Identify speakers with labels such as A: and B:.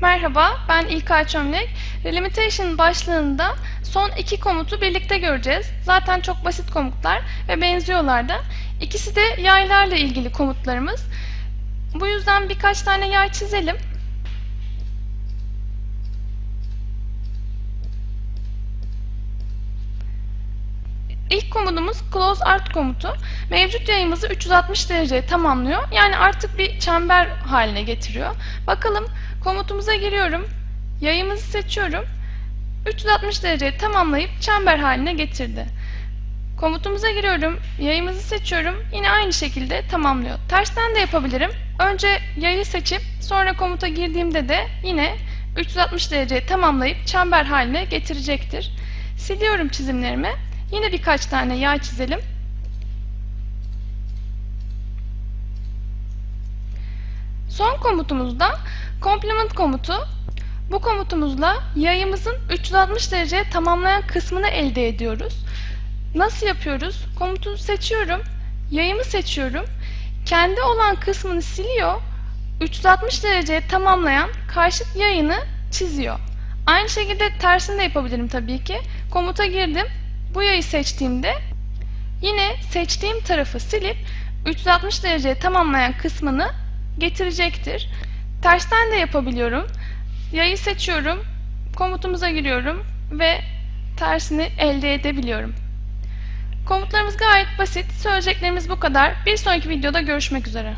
A: Merhaba, ben İlkay Çömlek. Delimitation başlığında son iki komutu birlikte göreceğiz. Zaten çok basit komutlar ve benziyorlar da. İkisi de yaylarla ilgili komutlarımız. Bu yüzden birkaç tane yay çizelim. İlk komutumuz close art komutu. Mevcut yayımızı 360 dereceye tamamlıyor. Yani artık bir çember haline getiriyor. Bakalım komutumuza giriyorum. Yayımızı seçiyorum. 360 dereceyi tamamlayıp çember haline getirdi. Komutumuza giriyorum. Yayımızı seçiyorum. Yine aynı şekilde tamamlıyor. Tersten de yapabilirim. Önce yayı seçip sonra komuta girdiğimde de yine 360 dereceyi tamamlayıp çember haline getirecektir. Siliyorum çizimlerimi. Yine birkaç tane yay çizelim. Son komutumuzda complement komutu. Bu komutumuzla yayımızın 360 derece tamamlayan kısmını elde ediyoruz. Nasıl yapıyoruz? Komutu seçiyorum. Yayımı seçiyorum. Kendi olan kısmını siliyor. 360 dereceye tamamlayan karşıt yayını çiziyor. Aynı şekilde tersini de yapabilirim tabii ki. Komuta girdim. Bu yayı seçtiğimde yine seçtiğim tarafı silip 360 dereceye tamamlayan kısmını getirecektir. Tersten de yapabiliyorum. Yayı seçiyorum, komutumuza giriyorum ve tersini elde edebiliyorum. Komutlarımız gayet basit. Söyleyeceklerimiz bu kadar. Bir sonraki videoda görüşmek üzere.